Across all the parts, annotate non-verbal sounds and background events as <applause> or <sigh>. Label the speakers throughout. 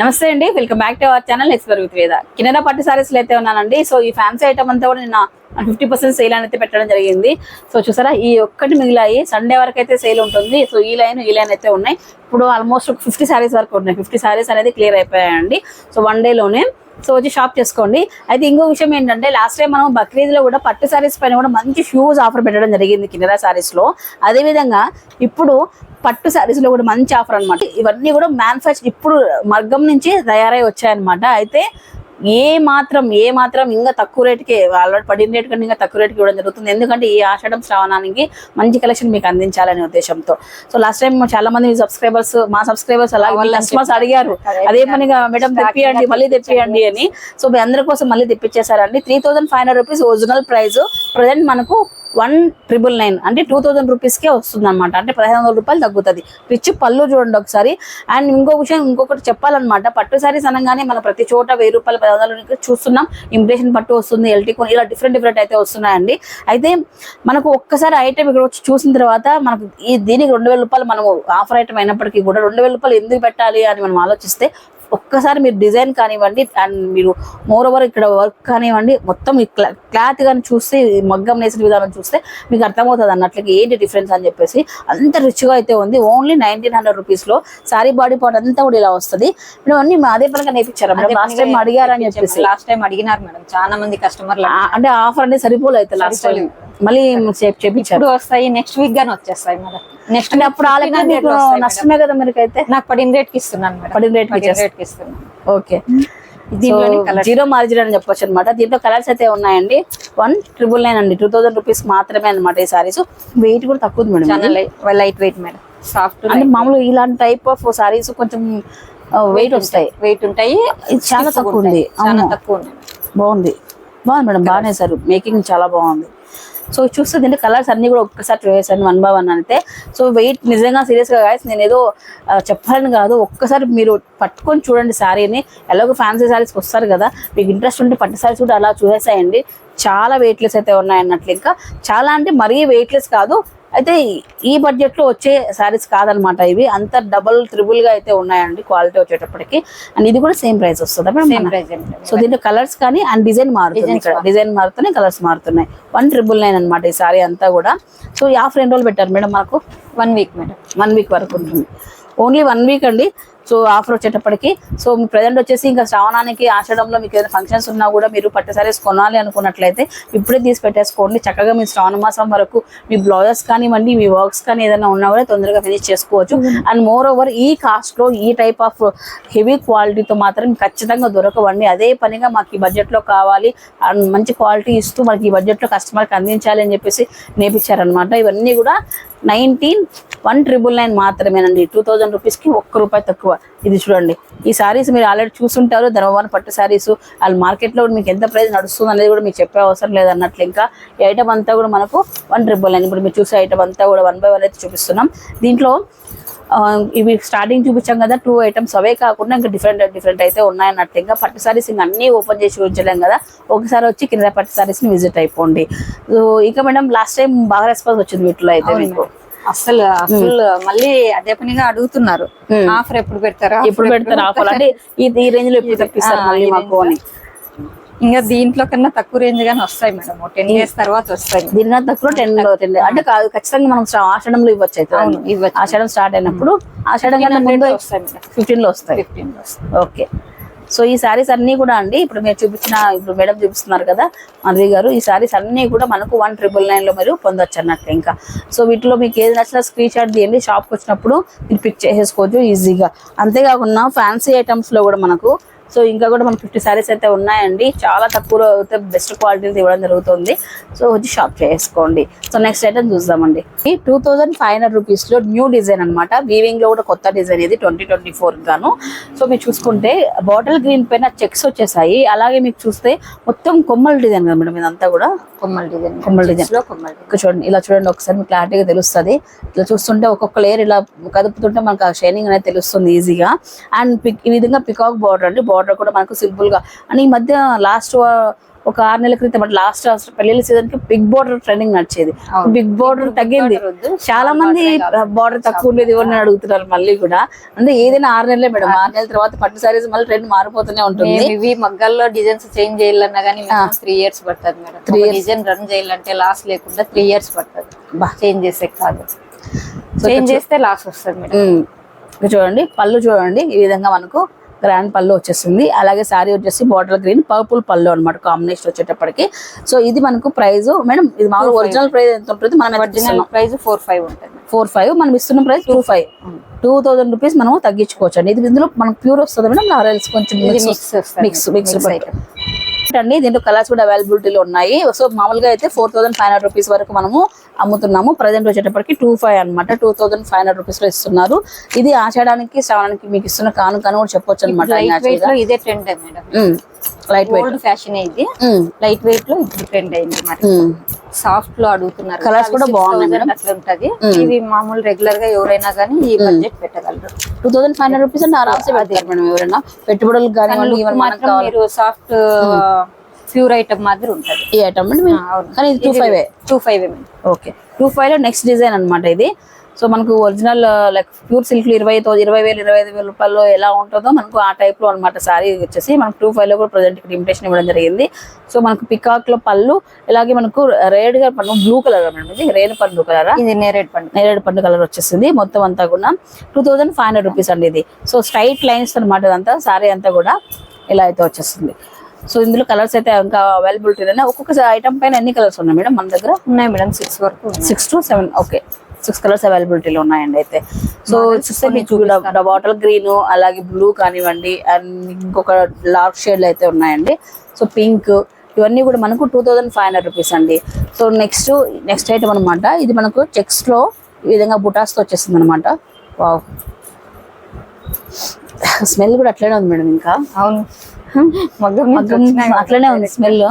Speaker 1: నమస్తే అండి. Welcome back to our channel ఎక్స్పర్ with వేద కినరా పట్టు సారీస్ అయితే ఉన్నానండి. సో ఈ ఫ్యాన్సీ ఐటమ్ అంతా కూడా నిన్న ఫిఫ్టీ పర్సెంట్ సేల్ అనేది పెట్టడం జరిగింది. సో చూసారా? ఈ ఒక్కటి మిగిలాయి సండే వరకు అయితే సేల్ ఉంటుంది. సో ఈ లైన్ ఈ లైన్ అయితే ఉన్నాయి. ఇప్పుడు ఆల్మోస్ట్ ఫిఫ్టీ సారీస్ వరకు ఉన్నాయి. ఫిఫ్టీ సారీస్ అనేది క్లియర్ అయిపోయాయండి. సో వన్ డేలోనే సో వచ్చి షాప్ చేసుకోండి. అయితే ఇంకో విషయం ఏంటంటే లాస్ట్ టైం మనం బక్రీద్లో కూడా పట్టు సారీస్ పైన కూడా మంచి హ్యూజ్ ఆఫర్ పెట్టడం జరిగింది కిన్నెరా శారీస్లో అదేవిధంగా ఇప్పుడు పట్టు శారీస్లో కూడా మంచి ఆఫర్ అనమాట ఇవన్నీ కూడా మ్యానుఫ్యాక్చర్ ఇప్పుడు మగ్గం నుంచి తయారై వచ్చాయన్నమాట. అయితే ఏ మాత్రం ఏ మాత్రం ఇంకా తక్కువ రేటుకి ఆల్రెడీ పడిన రేటు కంటే ఇంకా తక్కువ రేటుకి ఇవ్వడం జరుగుతుంది. ఎందుకంటే ఈ ఆషాఢం శ్రావణానికి మంచి కలెక్షన్ మీకు అందించాలనే ఉద్దేశంతో. సో లాస్ట్ టైం చాలా మంది సబ్స్క్రైబర్స్ మా సబ్స్క్రైబర్స్ అలాగే కస్టమర్స్ అడిగారు. అదే పనిగా మేడం తెప్పియండి మళ్ళీ తెప్పియండి అని. సో మీ అందరి కోసం మళ్ళీ తెప్పించేశారండి. Three thousand five hundred rupees original price present మనకు వన్ ట్రిపుల్ నైన్ అంటే టూ థౌజండ్ రూపీస్కే వస్తుంది అనమాట అంటే పదిహేను వందల రూపాయలు తగ్గుతుంది. రిచ్ పళ్ళు చూడండి ఒకసారి. అండ్ ఇంకో విషయం ఇంకొకటి చెప్పాలన్నమాట. పట్టు సారీస్ అనగానే మనం ప్రతి చోట వెయ్యి రూపాయలు పది వందలు చూస్తున్నాం. ఇంప్రెషన్ పట్టు వస్తుంది ఎల్టీ కొన్ని ఇలా డిఫరెంట్ డిఫరెంట్ అయితే వస్తున్నాయండి. అయితే మనకు ఒక్కసారి ఐటమ్ ఇక్కడ వచ్చి చూసిన తర్వాత మనకు ఈ దీనికి రెండు వేల రూపాయలు మనం ఆఫర్ ఐటమ్ అయినప్పటికీ కూడా రెండు వేల రూపాయలు ఎందుకు పెట్టాలి అని మనం ఆలోచిస్తే ఒక్కసారి మీరు డిజైన్ కానివ్వండి అండ్ మీరు మోర్ ఓవర్ ఇక్కడ వర్క్ కానివ్వండి మొత్తం క్లాత్ కానీ చూస్తే ఈ మగ్గం నేసిన విధానం చూస్తే మీకు అర్థమవుతుంది అన్నట్లకి ఏంటి డిఫరెన్స్ అని చెప్పేసి. అంత రిచ్గా అయితే ఉంది. ఓన్లీ నైన్టీన్ హండ్రెడ్ రూపీస్లో సారీ బాడీ పార్ట్ అంతా కూడా ఇలా వస్తుంది. మీరు అన్ని అదే పనిగా నేర్పించారా మేడం? లాస్ట్ టైం అడిగారని చెప్పేసి.
Speaker 2: లాస్ట్ టైం అడిగినారు మేడం. చాలా మంది కస్టమర్లు
Speaker 1: అంటే ఆఫర్ అనేది సరిపోలేదు లాస్ట్ టైం మళ్ళీ చెప్- చేపించారు.
Speaker 2: వస్తాయి నెక్స్ట్ వీక్ గానీ వచ్చేస్తాయి మేడం. నెక్స్ట్
Speaker 1: అప్పుడు నష్టమే కదా మీకైతే
Speaker 2: నాకు పడిన రేట్కి ఇస్తున్నాను
Speaker 1: పడిన ఇచ్చేస్తా-
Speaker 2: రేట్కి ఇస్తున్నాను.
Speaker 1: ఓకే. జీరో మార్జిన్ అని చెప్పొచ్చు అనమాట దీంట్లో కలర్స్ అయితే ఉన్నాయండి. వన్ ట్రిపుల్ నైన్ అండి. టూ థౌసండ్ రూపీస్ మాత్రమే అనమాట ఈ సారీస్ వెయిట్ కూడా తక్కువ ఉంది madam.
Speaker 2: Light weight madam. Soft
Speaker 1: అంటే మామూలుగా ఇలాంటి టైప్ ఆఫ్ సారీస్ కొంచెం వెయిట్ వస్తాయి.
Speaker 2: వెయిట్ ఉంటాయి.
Speaker 1: ఇది చాలా తక్కువ. ఉంది.
Speaker 2: చాలా. తక్కువ ఉంది.
Speaker 1: బాగుంది. బాగుంది మేడం. బాగానే సార్. మేకింగ్ చాలా బాగుంది. సో చూస్తే దీంట్లో కలర్స్ అన్ని కూడా ఒక్కసారి ట్రై చేశాను వన్ బై వన్ అంటే సో వెయిట్ నిజంగా సీరియస్గా గాయస్ నేను ఏదో చెప్పాలని కాదు. ఒక్కసారి మీరు పట్టుకొని చూడండి శారీని ఎలాగో ఫ్యాన్సీ శారీస్కి వస్తారు కదా. మీకు ఇంట్రెస్ట్ ఉంటే పట్టు శారీస్ కూడా అలా చూసేసాయండి. చాలా వెయిట్లెస్ అయితే ఉన్నాయి అన్నట్లు ఇంకా. చాలా అంటే మరీ వెయిట్లెస్ కాదు. అయితే ఈ బడ్జెట్లో వచ్చే శారీస్ కాదనమాట ఇవి. అంత డబుల్ త్రిబుల్గా అయితే ఉన్నాయండి క్వాలిటీ వచ్చేటప్పటికి. అండ్ ఇది కూడా సేమ్ ప్రైస్ వస్తుంది
Speaker 2: సేమ్ ప్రైస్
Speaker 1: సో దీంట్లో కలర్స్ కానీ అండ్ డిజైన్ మారుతుంది. ఇక్కడ డిజైన్ మారుతున్నాయి కలర్స్ మారుతున్నాయి. వన్ ట్రిపుల్ నైన్ అనమాట ఈ సారీ అంతా కూడా. సో ఈ ఆఫర్ ఎన్ని రోజులు పెట్టారు మేడం మనకు
Speaker 2: one week madam.
Speaker 1: One week వరకు ఉంటుంది. ఓన్లీ వన్ వీక్ అండి. సో ఆఫర్ వచ్చేటప్పటికి. సో మీ ప్రజెంట్ వచ్చేసి ఇంకా శ్రావణానికి ఆషాఢంలో మీకు ఏదైనా ఫంక్షన్స్ ఉన్నా కూడా మీరు పట్టు సారీస్ కొనాలి అనుకున్నట్లయితే ఇప్పుడే తీసి పెట్టేసుకోండి. చక్కగా మీ శ్రావణ మాసం వరకు మీ బ్లౌజెస్ కానివ్వండి మీ వర్క్స్ కానీ ఏదైనా ఉన్నా కూడా తొందరగా ఫినిష్ చేసుకోవచ్చు. అండ్ మోర్ ఓవర్ ఈ కాస్ట్లో ఈ టైప్ ఆఫ్ హెవీ క్వాలిటీతో మాత్రం ఖచ్చితంగా దొరకవండి. అదే పనిగా మాకు ఈ బడ్జెట్లో కావాలి. అండ్ మంచి క్వాలిటీ ఇస్తూ మనకి ఈ బడ్జెట్లో కస్టమర్కి అందించాలి అని చెప్పేసి నేర్పించారనమాట ఇవన్నీ కూడా నైన్టీన్ వన్ ట్రిపుల్ నైన్ మాత్రమేనండి. టూ థౌజండ్ రూపీస్కి ఒక్క రూపాయి తక్కువ ఇది చూడండి. ఈ సారీస్ మీరు ఆల్రెడీ చూస్తుంటారు ధర్మవరం పట్టు సారీస్ వాళ్ళ మార్కెట్లో మీకు ఎంత ప్రైస్ నడుస్తుంది అనేది కూడా మీకు చెప్పే అవసరం లేదన్నట్లు ఇంకా ఈ ఐటమ్ అంతా కూడా మనకు వన్ ట్రిపుల్ నైన్ ఇప్పుడు మీరు చూసే ఐటమ్ అంతా కూడా వన్ బై వన్ అయితే చూపిస్తున్నాం. దీంట్లో ఇవి స్టార్టింగ్ చూపించాం కదా టూ ఐటమ్స్ అవే కాకుండా ఇంకా డిఫరెంట్ డిఫరెంట్ అయితే ఉన్నాయన్నట్టు ఇంకా పట్టు సారీస్ ఇంకా అన్నీ ఓపెన్ చేసి ఉంచలేం కదా. ఒకసారి వచ్చి కింద పట్టు సారీస్ని విజిట్ అయిపోండి. సో ఇంకా మేడం లాస్ట్ టైం బాగా రెస్పాన్స్ వచ్చింది వీటిలో అయితే మీకు.
Speaker 2: అసలు అసలు మళ్ళీ అదే పనిగా అడుగుతున్నారు. ఆఫర్ ఎప్పుడు పెడతారా
Speaker 1: ఎప్పుడు పెడతారు ఆఫర్ అంటే ఈ రేంజ్లో ఎప్పుడు తప్పిస్తారు మళ్ళీ మాకు అని?
Speaker 2: ఇంకా దీంట్లో కన్నా తక్కువ రేంజ్ గానీ వస్తాయి మేడం. టెన్ ఇయర్స్ తర్వాత వస్తాయి.
Speaker 1: దీని తక్కువ టెన్లో టెన్ అంటే కాదు ఖచ్చితంగా మనం ఆషాఢంలో ఇవ్వచ్చు అయితే.
Speaker 2: అవును, ఇవ్వచ్చు.
Speaker 1: ఆషాఢం స్టార్ట్ అయినప్పుడు ఆషాఢం కన్నా ముందు
Speaker 2: వస్తాయి
Speaker 1: ఫిఫ్టీన్లో వస్తాయి.
Speaker 2: ఫిఫ్టీన్ వస్తాయి.
Speaker 1: ఓకే. సో ఈ శారీస్ అన్నీ కూడా అండి ఇప్పుడు మీరు చూపించిన ఇప్పుడు మేడం చూపిస్తున్నారు కదా మాధవి గారు ఈ శారీస్ అన్నీ కూడా మనకు వన్ ట్రిపుల్ నైన్లో మీరు పొందొచ్చు అన్నట్టు ఇంకా. సో వీటిలో మీకు ఏది నచ్చినా స్క్రీన్ షాట్ తీయండి షాప్కి వచ్చినప్పుడు మీరు పిక్ చేసేసుకోవచ్చు ఈజీగా అంతేకాకుండా ఫ్యాన్సీ ఐటమ్స్లో కూడా మనకు సో ఇంకా కూడా మనకు ఫిఫ్టీ శారీస్ అయితే ఉన్నాయండి. చాలా తక్కువలో అయితే బెస్ట్ క్వాలిటీస్ ఇవ్వడం జరుగుతుంది. సో వచ్చి షాప్ చేసుకోండి. సో నెక్స్ట్ ఐటమ్ చూద్దామండి. ఈ టూ థౌజండ్ ఫైవ్ హండ్రెడ్ రూపీస్లో న్యూ డిజైన్ అనమాట వీవింగ్లో కూడా కొత్త డిజైన్ ఇది ట్వంటీ ట్వంటీ ఫోర్ గాను. సో మీరు చూసుకుంటే బాటిల్ గ్రీన్ పైన చెక్స్ వచ్చేసాయి. అలాగే మీకు చూస్తే మొత్తం కొమ్మల డిజైన్ కదా మేడం ఇదంతా కూడా.
Speaker 2: కొమ్మల డిజైన్
Speaker 1: కొమ్మల డిజైన్. ఇక్కడ చూడండి ఇలా చూడండి ఒకసారి మీకు క్లారిటీగా తెలుస్తుంది. ఇట్లా చూస్తుంటే ఒక్కొక్క లేయర్ ఇలా కదుపుతుంటే మనకు ఆ షైనింగ్ అనేది తెలుస్తుంది ఈజీగా అండ్ పిక్ ఈ విధంగా పికాక్ బార్డర్ అండి. బార్డర్ కూడా మనకు సింపుల్గా అండ్ ఈ మధ్య లాస్ట్ ఒక ఆరు నెలల క్రితం లాస్ట్ పెళ్ళి సీజన్కి బిగ్ బోర్డర్ ట్రెండింగ్ నడిచేది. బిగ్ బోర్డర్ తగ్గింది. చాలా మంది బార్డర్ తక్కువ ఉండేది ఎవరిని అడుగుతున్నారు మళ్ళీ కూడా. అంటే ఏదైనా ఆరు నెలలే మేడం. ఆరు నెలల తర్వాత పట్టు సారీస్ మళ్ళీ ట్రెండ్ మారిపోతూనే ఉంటుంది.
Speaker 2: ఇవి మగ్గల్లో డిజైన్స్ చేంజ్ చేయాలన్నా కానీ త్రీ ఇయర్స్ పడుతుంది మేడం. త్రీ డిజైన్ రన్ చేయాలంటే లాస్ లేకుండా త్రీ ఇయర్స్ పడుతుంది. చేంజ్ చేసే కాదు. చేంజ్ చేస్తే లాస్ వస్తుంది మేడం.
Speaker 1: చూడండి పళ్ళు చూడండి ఈ విధంగా మనకు గ్రాండ్ పళ్ళు వచ్చేసింది అలాగే శారీ వచ్చేసి బాటిల్ గ్రీన్ పర్పుల్ పళ్ళు అన్నమాట కాంబినేషన్ వచ్చేటప్పటికి. సో ఇది మనకు ప్రైస్ మేడం ఇది మామూలు ఒరిజినల్ ప్రైస్ ఎంత ఉంటుంది మనం
Speaker 2: ఒరిజినల్ ప్రైస్ ఫోర్ ఫైవ్ ఉంటుంది.
Speaker 1: ఫోర్ ఫైవ్ మనం ఇస్తున్న price two five. Two thousand rupees మనం తగ్గించుకోవచ్చు అండి ఇది ఇందులో మనకు ప్యూర్ వస్తుంది మేడం లారెల్స్ కొంచెం మిక్స్
Speaker 2: మిక్స్
Speaker 1: మిక్స్. అండి. దీంట్లో కలర్స్ కూడా అవైలబిలిటీలో ఉన్నాయి. సో మామూలుగా అయితే four thousand five hundred rupees వరకు మనము అమ్ముతున్నాము. ప్రజెంట్ వచ్చేటప్పటికి టూ ఫైవ్ అనమాట టూ థౌసండ్ ఫైవ్ హండ్రెడ్ రూపీస్లో ఇస్తున్నారు. ఇది ఆచడానికి శ్రావణానికి మీకు ఇస్తున్న కాను కాను కూడా చెప్పొచ్చు అనమాట
Speaker 2: ఇదే ట్రెండ్
Speaker 1: లైట్ వెయిట్
Speaker 2: ఫ్యాషన్ ఇది. లైట్ వెయిట్లో ట్రెండ్ అయింది మరి సాఫ్ట్లో అడుగుతున్నారు.
Speaker 1: Colours కూడా బాగున్నాయి
Speaker 2: అట్లా ఉంటది. ఇవి మామూలు రెగ్యులర్గా ఎవరైనా కానీ ఈ budget పెట్టగలరు.
Speaker 1: Two thousand five hundred rupees అంటే ఆరామ్సే పెడతారు మేడం ఎవరైనా. పెట్టుబడులు
Speaker 2: మాత్రం మీరు సాఫ్ట్ ప్యూర్ ఐటమ్ మాదిరి ఉంటది.
Speaker 1: ఈ ఐటమ్ కానీ ఇది two five
Speaker 2: two five
Speaker 1: okay two ఫైవ్లో నెక్స్ట్ డిజైన్ అన్నమాట ఇది. సో మనకు ఒరిజినల్ లైక్ ప్యూర్ సిల్క్ ఇరవై తో ఇరవై వేలు ఇరవై ఐదు వేల రూపాయల్లో ఎలా ఉంటుందో మనకు ఆ టైప్లో అనమాట సారీ వచ్చేసి మనకు టూ ఫైవ్లో కూడా ప్రజెంట్ ఇక్కడ ఇమిటేషన్ ఇవ్వడం జరిగింది. సో మనకు పికాక్లో పళ్ళు ఇలాగే మనకు రేడ్గా పన్ను బ్లూ కలర్ మేడం ఇది పండు కలరా
Speaker 2: ఇది నేరేడ్ పండు
Speaker 1: నేరేడు పండు కలర్ వచ్చేసింది మొత్తం అంతా కూడా two thousand five hundred rupees అండి ఇది. సో స్ట్రైట్ లైన్స్ అనమాట ఇదంతా సారీ అంతా కూడా ఇలా అయితే వచ్చేస్తుంది సో ఇందులో కలర్స్ అయితే ఇంకా అవైలబిలిటీ ఉన్నాయి ఒక్కొక్క ఐటమ్ పైన ఎన్ని కలర్స్ ఉన్నాయి మేడం మన దగ్గర?
Speaker 2: ఉన్నాయి మేడం సిక్స్ వరకు.
Speaker 1: Six to seven okay six colours అవైలబిలిటీలో ఉన్నాయండి అయితే. సో చూస్తే మీకు బాటిల్ గ్రీన్ అలాగే బ్లూ కానివ్వండి అండ్ ఇంకొక డార్క్ షేడ్లు అయితే ఉన్నాయండి. సో పింక్ ఇవన్నీ కూడా మనకు two thousand five hundred rupees అండి. సో నెక్స్ట్ నెక్స్ట్ ఐటమ్ అనమాట ఇది మనకు చెక్స్లో ఈ విధంగా బుటాస్తో వచ్చేస్తుంది అనమాట వావ్ స్మెల్ కూడా అట్లనే ఉంది మేడం ఇంకా.
Speaker 2: అవును. <laughs> మగ్గం
Speaker 1: అట్లనే ఉంది స్మెల్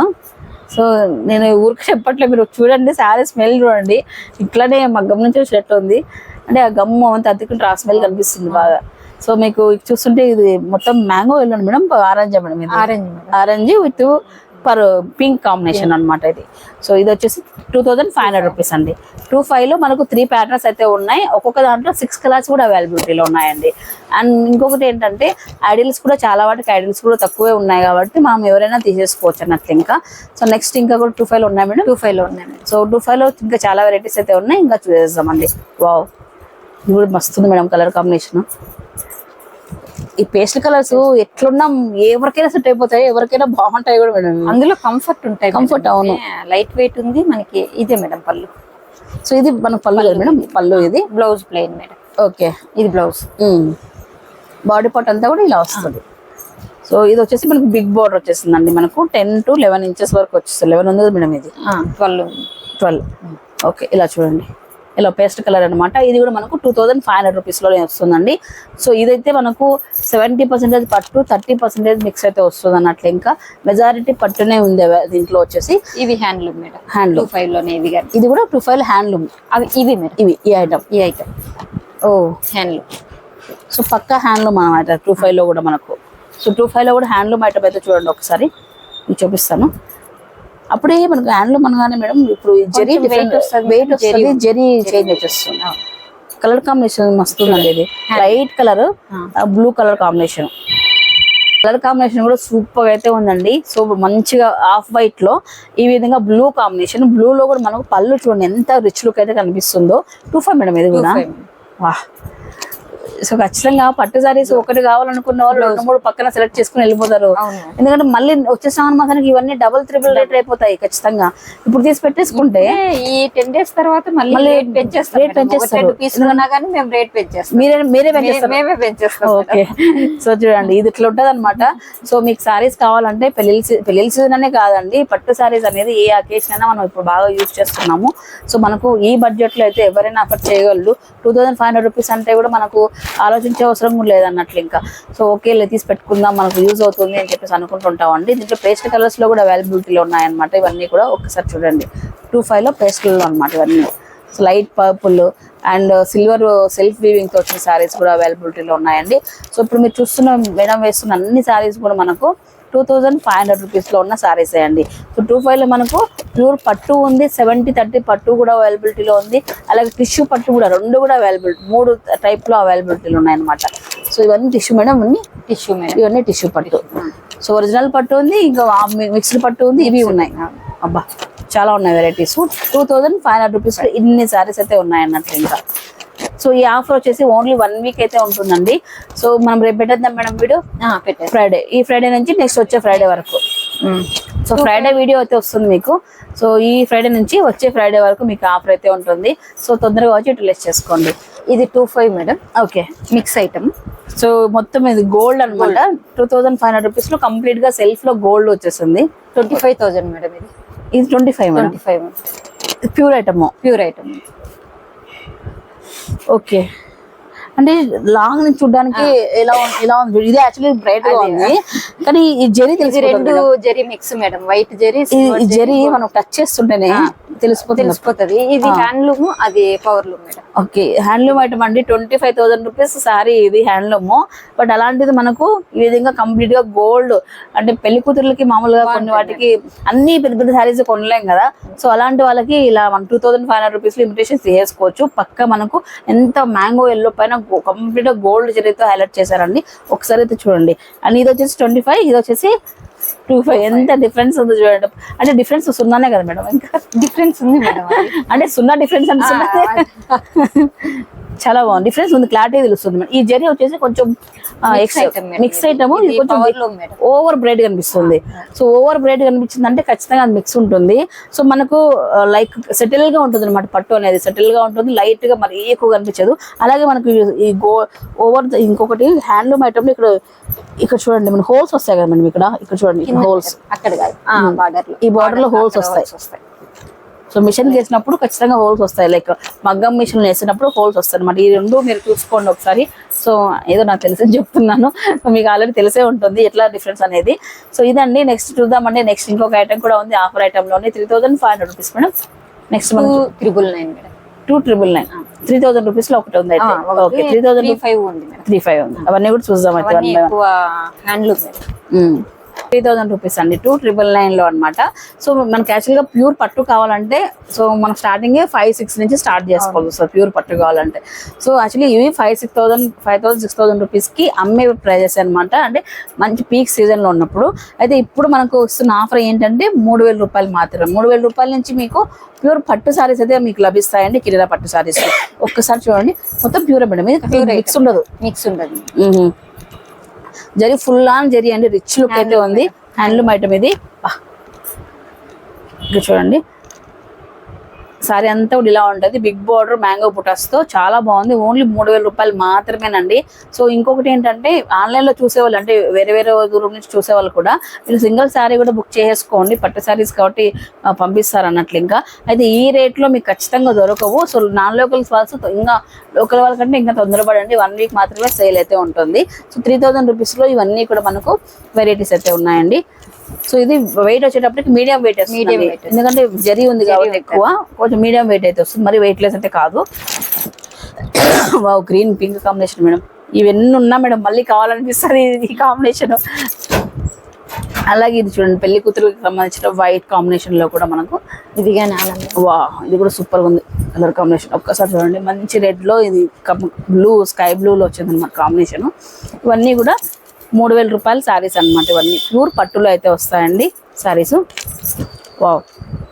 Speaker 1: సో నేను ఊరికి చెప్పట్లే మీరు చూడండి శారీ స్మెల్ చూడండి. ఇట్లనే మగ్గం నుంచి వచ్చినట్టు ఉంది. అంటే ఆ గమ్ము అంతా అతుకుంటే ఆ స్మెల్ కనిపిస్తుంది బాగా. సో మీకు చూస్తుంటే ఇది మొత్తం మ్యాంగో వెళ్ళండి madam orange madam
Speaker 2: orange
Speaker 1: orange with per pink combination అన్నమాట ఇది. సో ఇది వచ్చేసి two thousand five hundred rupees అండి. టూ ఫైవ్లో మనకు త్రీ ప్యాటర్న్స్ అయితే ఉన్నాయి. ఒక్కొక్క దాంట్లో సిక్స్ కలర్స్ కూడా అవైలబిలిటీలో ఉన్నాయండి. అండ్ ఇంకొకటి ఏంటంటే ఐడిల్స్ కూడా చాలా వాటికి ఐడిల్స్ కూడా తక్కువే ఉన్నాయి కాబట్టి మనం ఎవరైనా తీసేసుకోవచ్చు అన్నట్లు ఇంకా. సో నెక్స్ట్ ఇంకా కూడా టూ ఫైవ్లో ఉన్నాయి మేడం?
Speaker 2: టూ ఫైవ్లో ఉన్నాయి మేడం.
Speaker 1: సో టూ ఫైవ్లో ఇంకా చాలా వెరైటీస్ అయితే ఉన్నాయి. ఇంకా చూసేద్దామండి. వావ్ ఇది కూడా మస్తుంది మేడం కలర్ కాంబినేషన్ ఈ పేస్ట్ కలర్స్ ఎట్లున్నా ఎవరికైనా సెట్ అయిపోతాయి ఎవరికైనా బాగుంటాయి కూడా మేడం.
Speaker 2: అందులో కంఫర్ట్ ఉంటాయి
Speaker 1: Comfort, అవును.
Speaker 2: లైట్ వెయిట్ ఉంది మనకి ఇదే మేడం పళ్ళు.
Speaker 1: సో ఇది మనకు పళ్ళు కదా మేడం పళ్ళు ఇది.
Speaker 2: Blouse plain madam.
Speaker 1: ఓకే.
Speaker 2: ఇది బ్లౌజ్
Speaker 1: బాడీ పార్ట్ అంతా కూడా ఇలా వస్తుంది. సో ఇది వచ్చేసి మనకు బిగ్ బోర్డర్ వచ్చేసిందండి మనకు. టెన్ టు లెవెన్ ఇంచెస్ వరకు వచ్చేస్తుంది. లెవెన్ ఉంది మేడం ఇది.
Speaker 2: ట్వెల్వ్
Speaker 1: ట్వెల్వ్ ఓకే ఇలా చూడండి. ఇలా పేస్ట్ కలర్ అన్నమాట. ఇది కూడా మనకు టూ థౌజండ్ ఫైవ్ హండ్రెడ్ రూపీస్లోనే వస్తుందండి. సో ఇదైతే మనకు సెవెంటీ పర్సెంటేజ్ పట్టు థర్టీ పర్సెంటేజ్ మిక్స్ అయితే వస్తుంది అన్నట్లు ఇంకా. మెజారిటీ పట్టునే ఉంది దీంట్లో వచ్చేసి.
Speaker 2: ఇవి హ్యాండ్లూమ్ మేడం. టూ
Speaker 1: హ్యాండ్లూమ్
Speaker 2: ఫైవ్లోనే ఇవి కానీ
Speaker 1: ఇది కూడా ప్రొఫైల్ హ్యాండ్లూమ్
Speaker 2: అవి ఇవి మేడం.
Speaker 1: ఇవి ఈ ఐటమ్
Speaker 2: ఈ ఐటమ్
Speaker 1: ఓ.
Speaker 2: హ్యాండ్లూమ్
Speaker 1: సో పక్కా హ్యాండ్లూమ్ అనమాట టూ ఫైవ్లో కూడా మనకు. సో టూ ఫైవ్లో కూడా హ్యాండ్లూమ్ ఐటమ్ అయితే చూడండి ఒకసారి. చూపిస్తాను. అప్పుడే మనకు హ్యాండ్లూమ్ అనగానే మేడం ఇప్పుడు జరీ వెయిట్ వస్తుంది జరీ చేంజ్ వచ్చేస్తుంది. కలర్ కాంబినేషన్ మస్తు ఉందండి ఇది. Light colour blue colour combination colour combination కూడా సూపర్గా అయితే ఉందండి. సో మంచిగా ఆఫ్ వైట్లో ఈ విధంగా బ్లూ కాంబినేషన్ బ్లూ లో కూడా మనకు పళ్ళు చూడండి ఎంత రిచ్ లుక్ అయితే కనిపిస్తుందో. టూ ఫైవ్ మేడం ఇది కూడా.
Speaker 2: Five.
Speaker 1: సో ఖచ్చితంగా పట్టు సారీస్ ఒకటి కావాలనుకున్న వాళ్ళు రెండు మూడు పక్కన సెలెక్ట్ చేసుకుని వెళ్ళిపోతారు. ఎందుకంటే మళ్ళీ వచ్చే సామాన్ మాత్రానికి ఇవన్నీ డబుల్ త్రిబుల్ రేట్ అయిపోతాయి ఖచ్చితంగా. ఇప్పుడు తీసి పెట్టేసుకుంటే
Speaker 2: ఈ టెన్ డేస్ తర్వాత మళ్ళీ రేట్
Speaker 1: పెంచేస్తారు.
Speaker 2: ఉన్నా కానీ మేము రేట్ పెంచేస్తాం.
Speaker 1: మీరే మీరే పెంచేస్తారు.
Speaker 2: మేమే పెంచేస్తాం
Speaker 1: ఓకే. సో చూడండి ఇది ఇట్లా ఉంటది అనమాట సో మీకు సారీస్ కావాలంటే పెళ్ళి పెళ్ళి సీజన్ అనే కాదండి పట్టు సారీస్ అనేది ఏ అకేషన్ అయినా మనం ఇప్పుడు బాగా యూజ్ చేస్తున్నాము. సో మనకు ఈ బడ్జెట్లో అయితే ఎవరైనా అఫర్ట్ చేయగలరు. Two thousand five hundred rupees అంటే కూడా మనకు ఆలోచించే అవసరం కూడా లేదన్నట్లు ఇంకా. సో ఓకే తీసి పెట్టుకుందాం మనకు యూజ్ అవుతుంది అని చెప్పేసి అనుకుంటుంటాం అండి దీంట్లో పేస్ట్ కలర్స్లో కూడా అవైలబిలిటీలో ఉన్నాయన్నమాట. ఇవన్నీ కూడా ఒకసారి చూడండి. టూ ఫైవ్లో పేస్ట్లో అనమాట ఇవన్నీ light purple and silver self వీవింగ్తో వచ్చిన శారీస్ కూడా అవైలబిలిటీలో ఉన్నాయండి. సో ఇప్పుడు మీరు చూస్తున్న మేడం వేస్తున్న అన్ని శారీస్ కూడా మనకు టూ థౌజండ్ ఫైవ్ హండ్రెడ్ రూపీస్లో ఉన్న శారీస్ అండి. సో టూ ఫైవ్లో మనకు ప్యూర్ పట్టు ఉంది సెవెంటీ థర్టీ పట్టు కూడా అవైలబిలిటీలో ఉంది. అలాగే టిష్యూ పట్టు కూడా రెండు కూడా అవైలబిలిటీ మూడు టైప్లో అవైలబిలిటీలో ఉన్నాయన్నమాట. సో ఇవన్నీ టిష్యూ మేడం ఇవన్నీ
Speaker 2: టిష్యూ మేడం.
Speaker 1: ఇవన్నీ టిష్యూ పట్టు. సో ఒరిజినల్ పట్టు ఉంది ఇంకా మిక్స్డ్ పట్టు ఉంది ఇవి ఉన్నాయి. అబ్బా చాలా ఉన్నాయి varieties. Two thousand five hundred rupees ఇన్ని సారీస్ అయితే ఉన్నాయి అన్నట్లు ఇంకా. సో ఈ ఆఫర్ వచ్చేసి ఓన్లీ వన్ వీక్ అయితే ఉంటుందండి. సో మనం రేపు పెట్టేద్దాం మేడం వీడియో ఫ్రైడే ఈ ఫ్రైడే నుంచి నెక్స్ట్ వచ్చే ఫ్రైడే వరకు. సో ఫ్రైడే వీడియో అయితే వస్తుంది మీకు. సో ఈ ఫ్రైడే నుంచి వచ్చే ఫ్రైడే వరకు మీకు ఆఫర్ అయితే ఉంటుంది. సో తొందరగా వచ్చి యూటిలైజ్ చేసుకోండి.
Speaker 2: ఇది two five madam.
Speaker 1: Okay
Speaker 2: mix item
Speaker 1: so మొత్తం ఇది గోల్డ్ అన్నమాట. టూ థౌసండ్ ఫైవ్ హండ్రెడ్ రూపీస్లో కంప్లీట్గా సెల్ఫ్లో గోల్డ్ వచ్చేసింది.
Speaker 2: ట్వంటీ ఫైవ్ థౌసండ్ మేడం ఇది.
Speaker 1: ఇది twenty five
Speaker 2: twenty five
Speaker 1: pure item
Speaker 2: pure item
Speaker 1: okay. అంటే లాంగ్ నుంచి చూడడానికి ఎలా ఎలా ఉంది? ఇది యాక్చువల్లీ బ్రైట్గా ఉంది. కానీ ఈ జెరీ తెలిసి
Speaker 2: రెండు జెరీ మిక్స్ మేడం. వైట్ జెరీ
Speaker 1: ఈ జెరీ మనం టచ్ చేస్తుంటేనే తెలిసిపోతుంది.
Speaker 2: తెలిసిపోతుంది. ఇది హ్యాండ్లూమ్ అది power loom madam.
Speaker 1: Okay handloom item అండి. Twenty five thousand rupees sari ఇది హ్యాండ్లూమ్. బట్ అలాంటిది మనకు ఈ విధంగా కంప్లీట్గా గోల్డ్ అంటే పెళ్ళి కూతుర్లకి మామూలుగా కొన్ని వాటికి అన్ని పెద్ద పెద్ద సారీస్ కొనలేం కదా. సో అలాంటి వాళ్ళకి ఇలా మన two thousand five hundred rupees imitations చేసుకోవచ్చు. పక్క మనకు ఎంత మ్యాంగో ఎల్లో పైన కంప్లీట్గా గోల్డ్ జరీతో హైలైట్ చేశారండి. ఒకసారి అయితే చూడండి. అండ్ ఇది వచ్చేసి ట్వంటీ ఫైవ్ ఇది వచ్చేసి టూ ఫైవ్ ఎంత డిఫరెన్స్ ఉందో చూడండి. అంటే డిఫరెన్స్ సున్నానే కదా మేడం ఇంకా?
Speaker 2: డిఫరెన్స్ ఉంది మేడం
Speaker 1: అంటే సున్నా డిఫరెన్స్ అంటే చాలా బాగుంది. డిఫరెన్స్ ఉంది క్లారిటీ తెలుస్తుంది. ఈ జరీ వచ్చేసి కొంచెం మిక్స్. ఐటమ్ ఇది. కొంచెం. ఓవర్ బ్రైడ్ కనిపిస్తుంది. సో ఓవర్ బ్రైడ్ కనిపించింది అంటే ఖచ్చితంగా అది మిక్స్ ఉంటుంది. సో మనకు లైక్ సెటిల్గా ఉంటుంది అనమాట పట్టు అనేది సెటిల్గా ఉంటుంది. లైట్గా మరి ఎక్కువ కనిపించదు. అలాగే మనకు ఈ- గో ఓవర్ ఇంకొకటి హ్యాండ్లూమ్ ఐటమ్ ఇక్కడ ఇక్కడ చూడండి మన హోల్స్ వస్తాయి కదా మేడం ఇక్కడ. ఇక్కడ చూడండి హోల్స్
Speaker 2: అక్కడ కాదు. బార్డర్లో.
Speaker 1: ఈ border లో holes వస్తాయి. సో మిషన్ వేసినప్పుడు ఖచ్చితంగా హోల్స్ వస్తాయి. లైక్ మగ్గం మిషన్ వేసినప్పుడు హోల్స్ వస్తాయి అనమాట ఈ రెండు మీరు చూసుకోండి ఒకసారి. సో ఏదో నాకు తెలిసి చెప్తున్నాను. మీకు ఆల్రెడీ తెలిసే ఉంటుంది ఎట్లా డిఫరెన్స్ అనేది. సో ఇదండి. నెక్స్ట్ చూద్దామండి. నెక్స్ట్ ఇంకొక ఐటమ్ కూడా ఉంది offer ఐటమ్లోని three thousand five hundred rupees madam. Next
Speaker 2: triple nine madam.
Speaker 1: Two triple nine three thousand రూపీస్లో ఒకటి ఉంది అయితే okay three thousand
Speaker 2: three five ఉంది
Speaker 1: త్రీ ఫైవ్ ఉంది. అవన్నీ కూడా చూద్దాం అయితే
Speaker 2: హ్యాండ్లూమ్
Speaker 1: త్రీ థౌజండ్ రూపీస్ అండి. టూ ట్రిపుల్ నైన్లో అనమాట సో మనకి యాక్చువల్గా ప్యూర్ పట్టు కావాలంటే సో మనం స్టార్టింగ్ ఫైవ్ సిక్స్ నుంచి స్టార్ట్ చేసుకోవాలి. వస్తుంది ప్యూర్ పట్టు కావాలంటే. సో యాక్చువల్లీ ఇవి five six thousand five thousand six thousand రూపీస్కి అమ్మే ప్రైజెస్ అనమాట అంటే మంచి పీక్ సీజన్లో ఉన్నప్పుడు. అయితే ఇప్పుడు మనకు వస్తున్న ఆఫర్ ఏంటంటే మూడు వేల రూపాయలు మాత్రమే. మూడు వేల రూపాయల నుంచి మీకు ప్యూర్ పట్టు సారీస్ అయితే మీకు లభిస్తాయండి కిరీరా పట్టు సారీస్ ఒక్కసారి చూడండి. మొత్తం ప్యూర్ మేడం. ఇది మిక్స్ ఉండదు.
Speaker 2: మిక్స్ ఉండదు.
Speaker 1: జరీ ఫుల్ ఆన్ జరీ అండి రిచ్ లుక్ అయితే ఉంది. హ్యాండ్లూమ్ ఐటమ్ ఇది. ఇక్కడ చూడండి. సారీ అంతా కూడా ఇలా ఉంటుంది. బిగ్ బార్డర్ మ్యాంగో పుటాస్తో చాలా బాగుంది. ఓన్లీ మూడు వేల రూపాయలు మాత్రమేనండి. సో ఇంకొకటి ఏంటంటే ఆన్లైన్లో చూసేవాళ్ళు అంటే వేరే వేరే దూరం నుంచి చూసేవాళ్ళు కూడా మీరు సింగిల్ శారీ కూడా బుక్ చేసుకోండి పట్టు శారీస్ కాబట్టి పంపిస్తారు అన్నట్లు ఇంకా. అయితే ఈ రేట్లో మీకు ఖచ్చితంగా దొరకవు. సో నాన్ లోకల్ వాళ్ళస్ ఇంకా లోకల్ వాళ్ళకంటే ఇంకా తొందరపడండి. వన్ వీక్ మాత్రమే సేల్ అయితే ఉంటుంది. సో త్రీ థౌజండ్ రూపీస్లో ఇవన్నీ కూడా మనకు వెరైటీస్ అయితే ఉన్నాయండి. సో ఇది వెయిట్ వచ్చేటప్పటికి మీడియం వెయిట్ వస్తుంది.
Speaker 2: Weight.
Speaker 1: ఎందుకంటే జరీ ఉంది కాబట్టి ఎక్కువ కొంచెం మీడియం వెయిట్ అయితే వస్తుంది. మరి వెయిట్ లెస్ అయితే కాదు. Wow green pink combination madam ఇవన్నీ ఉన్నా మేడం మళ్ళీ కావాలనిపిస్తుంది ఈ కాంబినేషన్ అలాగే ఇది చూడండి పెళ్ళి కూతురుకి సంబంధించిన వైట్ కాంబినేషన్లో కూడా మనకు
Speaker 2: ఇది కానీ
Speaker 1: వా ఇది కూడా సూపర్ ఉంది. కలర్ కాంబినేషన్ ఒక్కసారి చూడండి మంచి రెడ్లో ఇది బ్లూ స్కై బ్లూ లో వచ్చింది అనమాట కాంబినేషన్ ఇవన్నీ కూడా మూడు వేల రూపాయల శారీస్ అన్నమాట ఇవన్నీ. ప్యూర్ పట్టులో అయితే వస్తాయండి శారీస్ వావ్.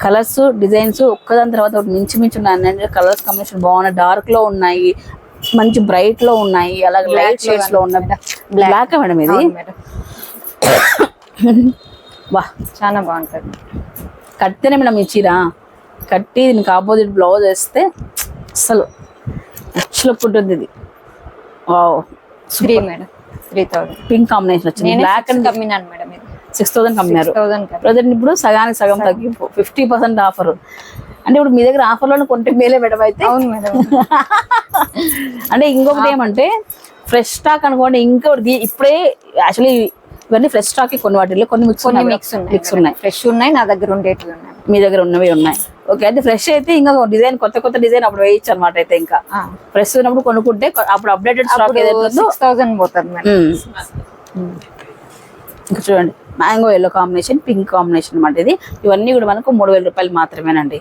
Speaker 1: కలర్స్ డిజైన్స్ ఒక్కదాని తర్వాత ఒకటి మించి మించి ఉన్నాయి కలర్స్ కాంబినేషన్ బాగున్నాయి. డార్క్లో ఉన్నాయి. మంచి బ్రైట్లో ఉన్నాయి. అలాగే లైట్ షేడ్స్లో ఉన్నాయి. బ్లాక్ మేడం ఇది? <coughs> వా
Speaker 2: చాలా బాగుంటుంది.
Speaker 1: కడితేనే మేడం ఈ చీర. కట్టి దీనికి ఆపోజిట్ బ్లౌజ్ వేస్తే అసలు రిచ్ లుక్ ఉంటుంది ఇది wow
Speaker 2: madam. Three thousand.
Speaker 1: Pink combination వచ్చింది.
Speaker 2: నేను
Speaker 1: బ్లాక్ అండ్
Speaker 2: కమ్మినాను మేడం ఇది.
Speaker 1: సిక్స్ థౌసండ్ కమ్మినారు ప్రజెంట్ ఇప్పుడు సగానికి సగం తగ్గింపు. ఫిఫ్టీ పర్సెంట్ ఆఫర్ అంటే ఇప్పుడు మీ దగ్గర ఆఫర్లోనే కొంటే మేలే మేడం అయితే.
Speaker 2: అవును మేడం. <laughs>
Speaker 1: అంటే ఇంకొకటి ఏమంటే ఫ్రెష్ స్టాక్ అనుకోండి ఇంకోటి ఇప్పుడే యాక్చువల్లీ ఇవన్నీ ఫ్రెష్ స్టాక్ కొన్ని వాటిల్లో కొన్ని మిక్స్
Speaker 2: మిక్స్ ఉన్నాయి. ఫ్రెష్ ఉన్నాయి నా దగ్గర ఉండేటివి ఉన్నాయి.
Speaker 1: మీ దగ్గర ఉన్నవి ఉన్నాయి. ఓకే అంటే ఫ్రెష్ అయితే ఇంకా డిజైన్ కొత్త కొత్త డిజైన్ అప్పుడు వేయచ్చు అనమాట అయితే ఇంకా. ఫ్రెష్ ఉన్నప్పుడు కొనుక్కుంటే అప్పుడు అప్డేటెడ్ స్టాక్ ఏదైతే
Speaker 2: థౌసండ్ పోతుంది.
Speaker 1: ఇంకా చూడండి mango yellow combination pink combination అనమాట ఇది. ఇవన్నీ కూడా మనకు మూడు వేల రూపాయలు మాత్రమేనండి.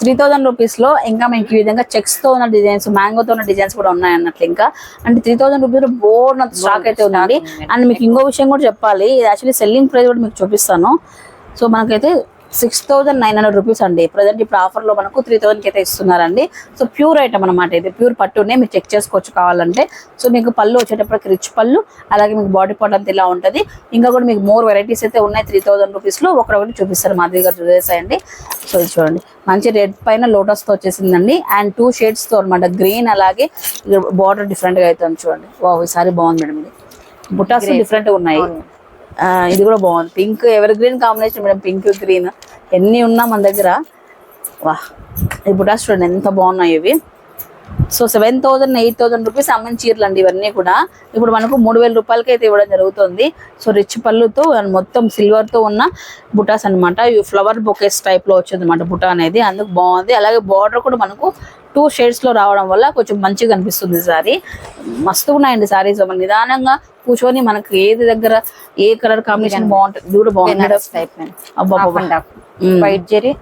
Speaker 1: త్రీ థౌజండ్ రూపీస్లో ఇంకా మనకి ఈ విధంగా చెక్స్తో ఉన్న డిజైన్స్ మ్యాంగోతో ఉన్న డిజైన్స్ కూడా ఉన్నాయి అన్నట్లు ఇంకా. అంటే three thousand rupees board stock అయితే ఉందండి. అండ్ మీకు ఇంకో విషయం కూడా చెప్పాలి ఇది యాక్చువల్లీ సెల్లింగ్ ప్రైస్ కూడా మీకు చూపిస్తాను. సో మనకైతే six thousand nine hundred rupees అండి. ప్రజెంట్ ఇప్పుడు ఆఫర్లో మనకు త్రీ థౌసండ్కి అయితే ఇస్తున్నారండి. సో ప్యూర్ ఐటమ్ అనమాట ఇది. ప్యూర్ పట్టునే మీరు చెక్ చేసుకోవచ్చు కావాలంటే. సో మీకు పళ్ళు వచ్చేటప్పటికి రిచ్ పళ్ళు అలాగే మీకు బాడీ పార్ట్ అంతా ఇలా ఉంటుంది. ఇంకా కూడా మీకు మోర్ వెరైటీస్ అయితే ఉన్నాయి త్రీ థౌసండ్ రూపీస్లో. ఒకటి చూపిస్తారు మాధవి గారు చూసేసాయండి. సో ఇది చూడండి. మంచి రెడ్ పైన లోటస్తో వచ్చేసిందండి. అండ్ టూ షేడ్స్తో అనమాట గ్రీన్ అలాగే బార్డర్ డిఫరెంట్గా అవుతుంది చూడండి. వా ఈసారి బాగుంది మేడం ఇది. బుటాస్ డిఫరెంట్గా ఉన్నాయి. ఇది కూడా బాగుంది. Pink evergreen combination madam. Pink green ఎన్ని ఉన్నా మన దగ్గర వా ఈ బుటాస్ చూడండి ఎంత బాగున్నాయి ఇవి. So seven thousand eight thousand rupees అమ్మని చీరలు అండి ఇవన్నీ కూడా. ఇప్పుడు మనకు మూడు వేల రూపాయలకి అయితే ఇవ్వడం జరుగుతుంది. సో రిచ్ పళ్ళుతో మొత్తం సిల్వర్తో ఉన్న బుటాస్ అనమాట ఇవి ఫ్లవర్ బొకేస్ టైప్లో వచ్చింది అనమాట బుటా అనేది. అందుకు బాగుంది. అలాగే బార్డర్ కూడా మనకు టూ షేడ్స్లో రావడం వల్ల కొంచెం మంచిగా అనిపిస్తుంది సారీ. మస్తు ఉన్నాయండి సారీస్. మనం నిదానంగా కూర్చొని మనకు ఏది దగ్గర ఏ కలర్ కాంబినేషన్ బాగుంటుంది. మ్మ్.
Speaker 2: వైట్ జెరీ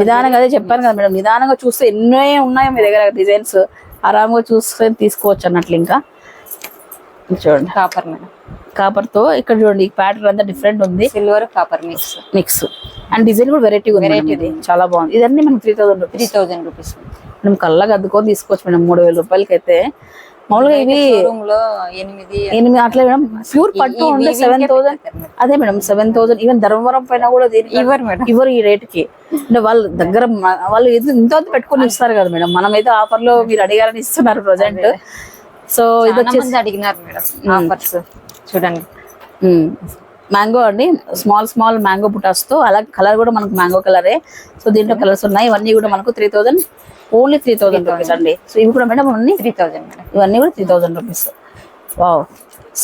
Speaker 1: నిదానంగా అదే చెప్పాను కదా మేడం. నిదానంగా చూస్తే ఎన్నో ఉన్నాయో మీ దగ్గర డిజైన్స్. ఆరాంగా చూస్తే తీసుకోవచ్చు అన్నట్లు ఇంకా. చూడండి.
Speaker 2: Copper madam.
Speaker 1: కాపర్తో ఇక్కడ చూడండి ఈ ప్యాటర్న్ అంతా డిఫరెంట్ ఉంది.
Speaker 2: Silver copper mix
Speaker 1: mix and design కూడా ఉంది మేడం ఇది. చాలా బాగుంది. ఇదన్నీ మనం three thousand
Speaker 2: three
Speaker 1: rupees
Speaker 2: thousand rupees
Speaker 1: మనం కళ్ళగా అద్దుకొని తీసుకోవచ్చు మేడం మూడు వేల రూపాయలకి అయితే మామూలుగా ఇవి
Speaker 2: ఎనిమిది
Speaker 1: ఎనిమిది అట్లా మేడం ప్యూర్ పట్టు
Speaker 2: weaving
Speaker 1: సెవెన్ థౌసండ్. అదే madam seven thousand even Dharmavaram పైన కూడా
Speaker 2: ఇవ్వరు మేడం.
Speaker 1: ఇవ్వరు ఈ రేట్కి అంటే వాళ్ళు దగ్గర వాళ్ళు ఇంత పెట్టుకొని ఇస్తారు కదా మేడం. మనం అయితే ఆఫర్లో మీరు అడిగారని ఇస్తున్నారు ప్రజెంట్. సో ఇది వచ్చేసి
Speaker 2: అడిగినారు మేడం ఆఫర్స్. చూడండి.
Speaker 1: మ్యాంగో అండి. స్మాల్ స్మాల్ మ్యాంగో తో అలాగే కలర్ కూడా మనకు మ్యాంగో కలరే. సో దీంట్లో కలర్స్ ఉన్నాయి. ఇవన్నీ కూడా మనకు three thousand only three thousand rupees అండి. సో ఇవి కూడా మేడం అన్ని
Speaker 2: త్రీ మేడం.
Speaker 1: ఇవన్నీ కూడా three thousand rupees wow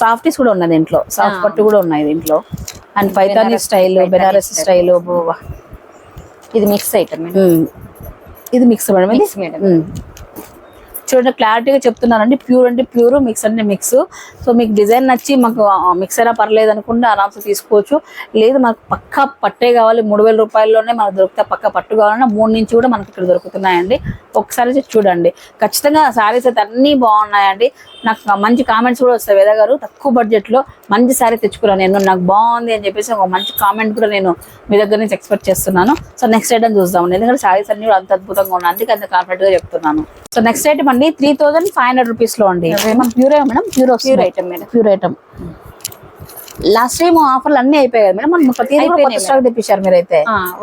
Speaker 1: softies కూడా ఉన్నాయి దీంట్లో. సాఫ్ట్ పట్టు కూడా ఉన్నాయి దీంట్లో. And Paithani style Banaras style
Speaker 2: ఇది మిక్స్ ఐటమ్ మేడం.
Speaker 1: ఇది మిక్స్ మేడం
Speaker 2: మిక్స్ మేడం.
Speaker 1: మ్మ్. చూడండి క్లారిటీగా చెప్తున్నానండి. ప్యూర్ అంటే ప్యూర్ మిక్స్ అంటే మిక్స్ సో మీకు డిజైన్ నచ్చి మాకు మిక్స్ అయినా పర్లేదు అనుకుంటే ఆరామ్స్ తీసుకోవచ్చు. లేదు మనకు పక్క పట్టే కావాలి. మూడు వేల రూపాయల్లోనే మనకు దొరికితే పక్క పట్టు కావాలన్నా మూడు నుంచి కూడా మనకి ఇక్కడ దొరుకుతున్నాయండి. ఒకసారి చూడండి. ఖచ్చితంగా శారీస్ అయితే అన్నీ బాగున్నాయండి. నాకు మంచి కామెంట్స్ కూడా వస్తాయి వేద గారు. తక్కువ బడ్జెట్లో మంచి శారీ తెచ్చుకున్నాను నేను. నాకు బాగుంది అని చెప్పేసి ఒక మంచి కామెంట్ కూడా నేను మీ దగ్గర నుంచి ఎక్స్పెక్ట్ చేస్తున్నాను. సో నెక్స్ట్ ఐటమ్ చూద్దాం ఎందుకంటే శారీస్ అన్ని కూడా అంత అద్భుతంగా ఉన్నాయి. అందుకే అంత కాన్ఫిడెంట్గా చెప్తున్నాను. సో నెక్స్ట్ ఐటమ్ అండి త్రీ థౌసండ్ ఫైవ్ హండ్రెడ్ రూపీస్లో అండి. Pure madam? Pure
Speaker 2: pure item madam.
Speaker 1: Pure item last time ఆఫర్లు అన్ని అయిపోయాయి కదా మేడం. మనం ప్రతి స్టాక్ తెప్పించారు మీరైతే.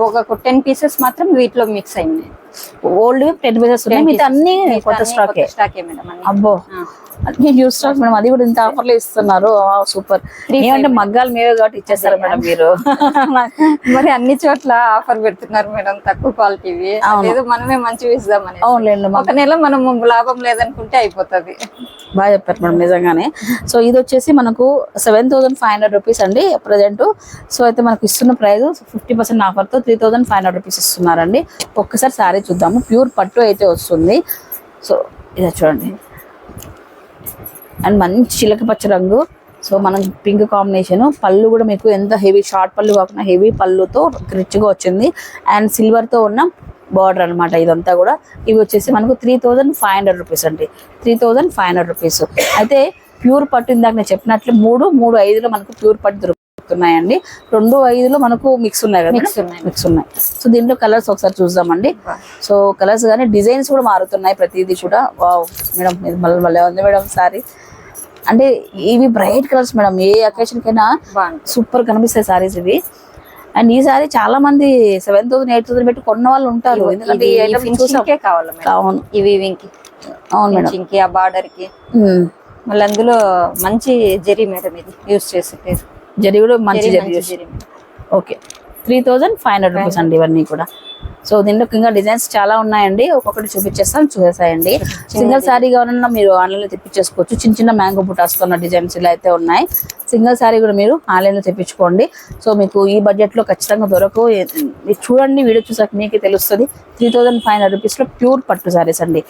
Speaker 2: ఒక టెన్ పీసెస్ మాత్రం వీటిలో మిక్స్ అయింది.
Speaker 1: ఓల్డ్ టెన్ పీసెస్ ఉన్నాయి. మిగతా అన్ని కొత్త స్టాకే
Speaker 2: స్టాకే మేడం
Speaker 1: అబ్బో. అన్ని న్యూ స్టాక్ మేడం అది కూడా ఇంత ఆఫర్లు ఇస్తున్నారు. సూపర్ ఏమంటే మగ్గాలు మీవే కాబట్టి ఇచ్చేస్తారు మేడం మీరు. <laughs>
Speaker 2: మరి అన్ని చోట్ల ఆఫర్ పెడుతున్నారు మేడం తక్కువ క్వాలిటీవి అదేదో మనమే మంచివి ఇద్దామని
Speaker 1: అవునులేండి
Speaker 2: ఒక నెల మనం లాభం లేదనుకుంటే అయిపోతుంది.
Speaker 1: బాగా చెప్పారు మేడం నిజంగానే. సో ఇది వచ్చేసి మనకు seven thousand five hundred rupees అండి ప్రజెంట్ సో అయితే మనకు ఇస్తున్న price fifty percent ఆఫర్తో three thousand five hundred rupees ఇస్తున్నారండి. ఒక్కసారి శారీ చూద్దాము. ప్యూర్ పట్టు అయితే వస్తుంది. సో ఇది చూడండి. అండ్ మంచి చిలక పచ్చ రంగు. సో మనం పింక్ కాంబినేషన్. పళ్ళు కూడా మీకు ఎంత హెవీ షార్ట్ పళ్ళు కాకుండా హెవీ పళ్ళుతో రిచ్గా వచ్చింది. అండ్ సిల్వర్తో ఉన్న బార్డర్ అనమాట ఇదంతా కూడా. ఇవి వచ్చేసి మనకు three thousand five hundred rupees అండి. Three thousand five hundred rupees అయితే ప్యూర్ పట్టు ఇందాక నేను చెప్పినట్లు మూడు మూడు ఐదులో మనకు ప్యూర్ పట్టు దొరుకుతున్నాయండి. రెండు ఐదులో మనకు మిక్స్ ఉన్నాయి కదా
Speaker 2: మిక్స్ ఉన్నాయి.
Speaker 1: మిక్స్ ఉన్నాయి. సో దీంట్లో కలర్స్ ఒకసారి చూద్దామండి. సో కలర్స్ కానీ డిజైన్స్ కూడా మారుతున్నాయి ప్రతిదీ కూడా. మేడం మళ్ళీ మళ్ళీ ఉంది మేడం సారీ. అంటే ఇవి బ్రైట్ కలర్స్ మేడం ఏ అకేషన్ కైనా సూపర్ కనిపిస్తాయి సారీస్ ఇవి. అండ్ ఈ సారీ చాలా మంది సెవెన్ థౌసండ్ ఎయిట్ థౌసండ్ పెట్టి కొన్న వాళ్ళు ఉంటారు. ఎందుకంటే
Speaker 2: కావాలి
Speaker 1: అవును. అవును మేడం
Speaker 2: కి ఆ
Speaker 1: బార్డర్కి.
Speaker 2: మళ్ళీ అందులో మంచి జెరీ మేడం ఇది యూస్ చేసే
Speaker 1: జరి కూడా మంచి
Speaker 2: zari.
Speaker 1: Okay three thousand five hundred rupees అండి ఇవన్నీ కూడా. సో దీంట్లో ఇంకా డిజైన్స్ చాలా ఉన్నాయండి. ఒక్కొక్కటి చూపించేస్తాను చూసేసాయండి. సింగిల్ శారీ కావాలన్నా మీరు ఆన్లైన్లో తెప్పించేసుకోవచ్చు. చిన్న చిన్న మ్యాంగో బుటాస్ ఉన్న డిజైన్స్ ఇలా అయితే ఉన్నాయి. సింగిల్ శారీ కూడా మీరు ఆన్లైన్లో తెప్పించుకోండి. సో మీకు ఈ బడ్జెట్లో ఖచ్చితంగా దొరకవు చూడండి వీడియో చూసాక మీకే తెలుస్తుంది. త్రీ థౌజండ్ ఫైవ్ హండ్రెడ్ రూపీస్లో ప్యూర్ పట్టు శారీస్ అండి.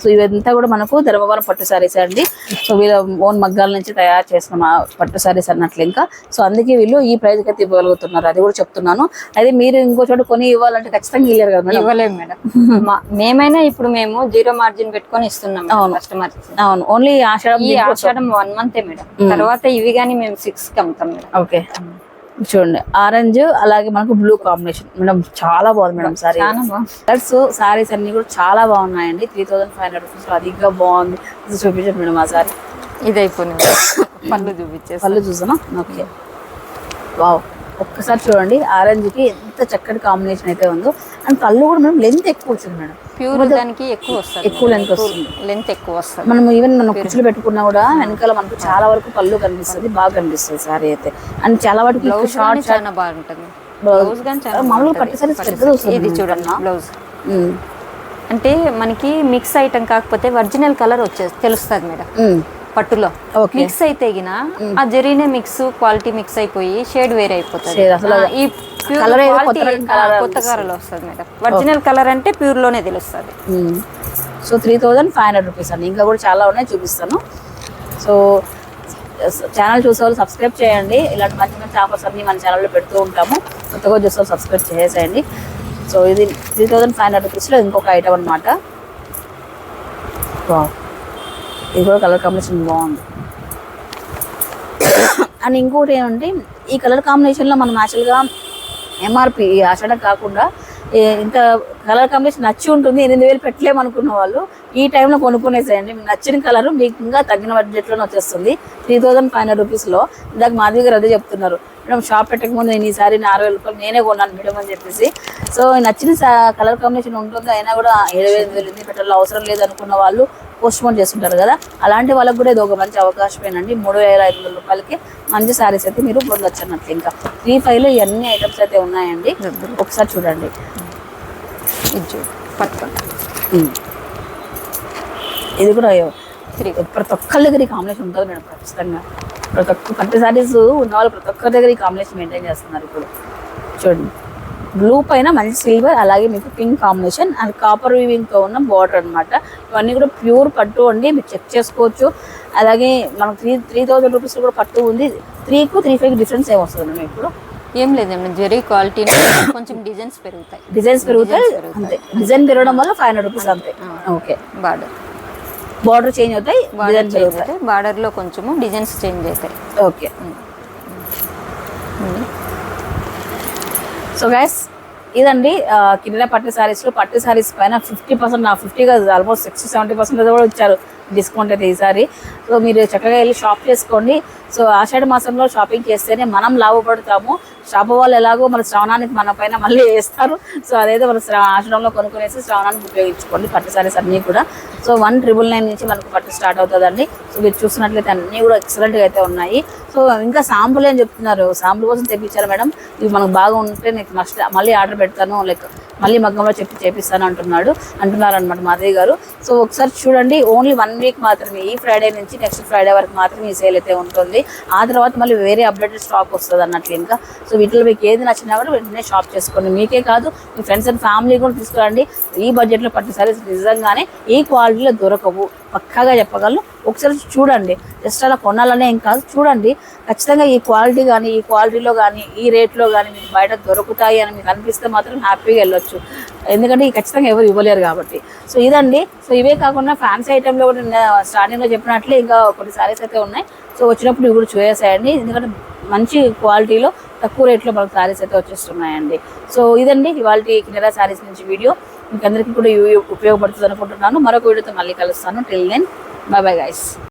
Speaker 1: సో ఇవంతా కూడా మనకు ధర్మవరం పట్టు శారీస్ అండి. సో వీళ్ళ ఓన్ మగ్గాల నుంచి తయారు చేసిన పట్టు శారీస్ అన్నట్లు ఇంకా. సో అందుకే వీళ్ళు ఈ ప్రైస్ అయితే ఇవ్వగలుగుతున్నారు. అది కూడా చెప్తున్నాను. అదే మీరు ఇంకో చోట కొని ఇవ్వాలంటే ఖచ్చితంగా ఇవ్వలేరు కదా
Speaker 2: ఇవ్వలేము మేడం. <laughs> మేమైనా ఇప్పుడు మేము జీరో మార్జిన్ పెట్టుకొని ఇస్తున్నాం కస్టమర్
Speaker 1: అవును. ఓన్లీ ఆషాఢం
Speaker 2: ఈ ఆషాఢం వన్ మంతే మేడం. తర్వాత ఇవి కానీ మేము సిక్స్కి అమ్ముతాం మేడం.
Speaker 1: ఓకే. చూడండి. ఆరెంజ్ అలాగే మనకు బ్లూ కాంబినేషన్ మేడం చాలా బాగుంది మేడం సారీ. కలర్స్ సారీస్ అన్ని కూడా చాలా బాగున్నాయండి. Three thousand five hundred rupees అదిగా బాగుంది. చూపించండి మేడం ఆ సారీ.
Speaker 2: ఇది అయిపోయింది <laughs> పళ్ళు చూపించేసి
Speaker 1: పళ్ళు చూసానా? ఓకే. వావ్ ఒక్కసారి చూడండి ఆరెంజ్కి ఎంత చక్కటి కాంబినేషన్ అయితే ఉందో. అండ్ పళ్ళు కూడా మేడం లెంత్ ఎక్కువ వచ్చింది మేడం.
Speaker 2: ప్యూర్ దానికి ఎక్కువ వస్తుంది.
Speaker 1: ఎక్కువ లెంత్ వస్తుంది.
Speaker 2: లెంత్ ఎక్కువ వస్తుంది.
Speaker 1: మనం ఈవెన్ మనం కుర్చీలు పెట్టుకున్నా కూడా వెనకాల మనకు చాలా వరకు పళ్ళు కనిపిస్తుంది బాగా కనిపిస్తుంది సారీ అయితే. అండ్ చాలా వరకు షార్ట్
Speaker 2: చాలా బాగుంటుంది. బ్లౌజ్
Speaker 1: మామూలుగా. పట్టు పెద్దది వస్తుంది
Speaker 2: ఇది చూడండి బ్లౌజ్ అంటే మనకి మిక్స్ ఐటమ్ కాకపోతే ఒరిజినల్ కలర్ వచ్చేది తెలుస్తుంది మేడం. పట్టులో. మిక్స్ అయితే గిన ఆ జరీనే మిక్స్ క్వాలిటీ మిక్స్ అయిపోయి షేడ్ వేరే అయిపోతుంది. ఈ quality,
Speaker 1: కొత్త రకం
Speaker 2: ఆ,
Speaker 1: colour
Speaker 2: కొత్త కలర్ వస్తుంది మేడం ఒరిజినల్ కలర్ అంటే ప్యూర్లోనే తెలుస్తుంది.
Speaker 1: So three thousand five hundred rupees అండి. ఇంకా కూడా చాలా ఉన్నాయి చూపిస్తాను. సో ఛానల్ చూసే వాళ్ళు సబ్స్క్రైబ్ చేయండి. ఇలాంటి మంచి మంచి ఆఫర్స్ అన్ని మన ఛానల్లో పెడుతూ ఉంటాము. కొత్తగా చూసే సబ్స్క్రైబ్ చేసేయండి. సో ఇది త్రీ థౌజండ్ ఫైవ్ హండ్రెడ్ రూపీస్లో ఇంకొక ఐటమ్ అనమాట ఇది కూడా కలర్ కాంబినేషన్ బాగుంది. అండ్ ఇంకోటి ఏమంటే ఈ కలర్ కాంబినేషన్లో మనం యాక్చువల్గా ఎంఆర్పి ఆషాఢం కాకుండా ఇంత కలర్ కాంబినేషన్ నచ్చి ఉంటుంది ఎనిమిది వేలు పెట్టలేము అనుకున్న వాళ్ళు ఈ టైంలో కొనుక్కునేసేయండి. మీకు నచ్చిన కలర్ మీకు ఇంకా తగ్గిన బడ్జెట్లోనే వచ్చేస్తుంది. త్రీ థౌసండ్ ఫైవ్ హండ్రెడ్ రూపీస్లో ఇందాక మాధవి గారు అదే చెప్తున్నారు. మేడం షాప్ పెట్టక ముందు నేను ఈసారి నా అరవై రూపాయలు నేనే కొన్నాను మేడం అని చెప్పేసి. సో నచ్చిన కలర్ కాంబినేషన్ ఉంటుంది. అయినా కూడా ఏడు వేలు వేలు పెట్టాలో అవసరం లేదు అనుకున్న వాళ్ళు పోస్ట్ పోన్ చేస్తుంటారు కదా. అలాంటి వాళ్ళకి కూడా ఇది ఒక మంచి అవకాశమేనండి. మూడు వేల ఐదు వందల రూపాయలకి మంచి సారీస్ అయితే మీరు పొందొచ్చు అన్నట్లు. ఇంకా త్రీ ఫైవ్లో ఇవన్నీ ఐటమ్స్ అయితే ఉన్నాయండి. ఒకసారి చూడండి.
Speaker 2: ఇది పట్టుకోండి.
Speaker 1: ఇది కూడా ప్రతి ఒక్కరి దగ్గర ఈ కాంబినేషన్ ఉంటుంది మేడం ఖచ్చితంగా. ప్రతి ఒక్క పట్టు సారీస్ ఉన్న వాళ్ళు ప్రతి ఒక్కరి దగ్గర ఈ కాంబినేషన్ మెయింటైన్ చేస్తున్నారు ఇప్పుడు. చూడండి. బ్లూ పైన మంచి సిల్వర్ అలాగే మీకు పింక్ కాంబినేషన్ అండ్ కాపర్తో ఉన్న బార్డర్ అన్నమాట. ఇవన్నీ కూడా ప్యూర్ పట్టు అండి మీరు చెక్ చేసుకోవచ్చు. అలాగే మనకు త్రీ త్రీ థౌసండ్ రూపీస్ కూడా పట్టు ఉంది. త్రీకు త్రీ ఫైవ్ డిఫరెన్స్ ఏమి వస్తుంది మేడం ఇప్పుడు?
Speaker 2: ఏం లేదండి జరీ క్వాలిటీ కొంచెం డిజైన్స్ పెరుగుతాయి.
Speaker 1: డిజైన్స్ పెరుగుతాయి అంతే. డిజైన్ పెరగడం వల్ల ఫైవ్ హండ్రెడ్ రూపీస్ అంతే. ఓకే
Speaker 2: బార్డర్
Speaker 1: బార్డర్ చేంజ్ అవుతాయి
Speaker 2: బార్డర్
Speaker 1: డిజైన్
Speaker 2: చేంజ్ అవుతాయి బార్డర్లో కొంచెము డిజైన్స్ చేంజ్ అవుతాయి.
Speaker 1: ఓకే సో గైస్ ఇదండి కింద పట్టు సారీస్లో పట్టు సారీస్ పైన ఫిఫ్టీ పర్సెంట్ నా ఫిఫ్టీ కాదు ఆల్మోస్ట్ సిక్స్టీ సెవెంటీ పర్సెంట్ కూడా ఇచ్చారు. డిస్కౌంట్ అయితే ఈసారి సో మీరు చక్కగా వెళ్ళి షాప్ చేసుకోండి. సో ఆషాఢ మాసంలో షాపింగ్ చేస్తేనే మనం లాభపడతాము. షాప్ వాళ్ళు ఎలాగో మన శ్రవణానికి మన పైన మళ్ళీ వేస్తారు. సో అదైతే మన ఆశ్రమంలో కొనుక్కునేసి శ్రవణానికి ఉపయోగించుకోండి. పట్టు సారీస్ అన్నీ కూడా. సో వన్ ట్రిపుల్ నైన్ నుంచి మనకు పట్టు స్టార్ట్ అవుతుందండి. సో మీరు చూసినట్లయితే అన్నీ కూడా ఎక్సలెంట్గా అయితే ఉన్నాయి. సో ఇంకా శాంపుల్ అని చెప్తున్నారు. శాంపుల్ కోసం తెప్పించారు మేడం. ఇవి మనకు బాగా ఉంటే నీకు మస్ట్ మళ్ళీ ఆర్డర్ పెడతాను. లైక్ మళ్ళీ మగ్గంలో చెప్పి చేపిస్తాను అంటున్నాడు. అంటున్నారు అనమాట మాధవి గారు. సో ఒకసారి చూడండి. ఓన్లీ వన్ వీక్ మాత్రమే. ఈ ఫ్రైడే నుంచి నెక్స్ట్ ఫ్రైడే వరకు మాత్రమే ఈ సేల్ అయితే ఉంటుంది. ఆ తర్వాత మళ్ళీ వేరే అప్డేటెడ్ స్టాక్ వస్తుంది అన్నట్లు ఇంకా. సో వీటిలో మీకు ఏది నచ్చినా కూడా వెంటనే షాప్ చేసుకోండి. మీకే కాదు మీ ఫ్రెండ్స్ అండ్ ఫ్యామిలీ కూడా తీసుకురండి. ఈ బడ్జెట్లో పట్టు సారీస్ నిజంగానే ఈ క్వాలిటీలో దొరకవు. పక్కాగా చెప్పగలను. ఒకసారి చూడండి. జస్ట్ అలా కొనాలనే ఏం కాదు. చూడండి. ఖచ్చితంగా ఈ క్వాలిటీ కానీ ఈ క్వాలిటీలో కానీ ఈ రేట్లో కానీ మీకు బయట దొరుకుతాయి అని మీకు అనిపిస్తే మాత్రం హ్యాపీగా వెళ్ళొచ్చు. ఎందుకంటే ఖచ్చితంగా ఎవరు ఇవ్వలేరు కాబట్టి. సో ఇదండి. సో ఇవే కాకుండా ఫ్యాన్సీ ఐటెంలో కూడా స్టార్టింగ్లో చెప్పినట్లే ఇంకా కొన్ని సారీస్ అయితే ఉన్నాయి. సో వచ్చినప్పుడు ఇవి కూడా చూసేసేయండి. ఎందుకంటే మంచి క్వాలిటీలో తక్కువ రేట్లో మనకు సారీస్ అయితే వచ్చేస్తున్నాయండి. సో ఇదండి ఇవాళ కినరా సారీస్ నుంచి వీడియో. మీకు అందరికీ కూడా ఉపయోగపడుతుంది అనుకుంటున్నాను. మరొక వీడియోతో మళ్ళీ కలుస్తాను. Till then bye bye guys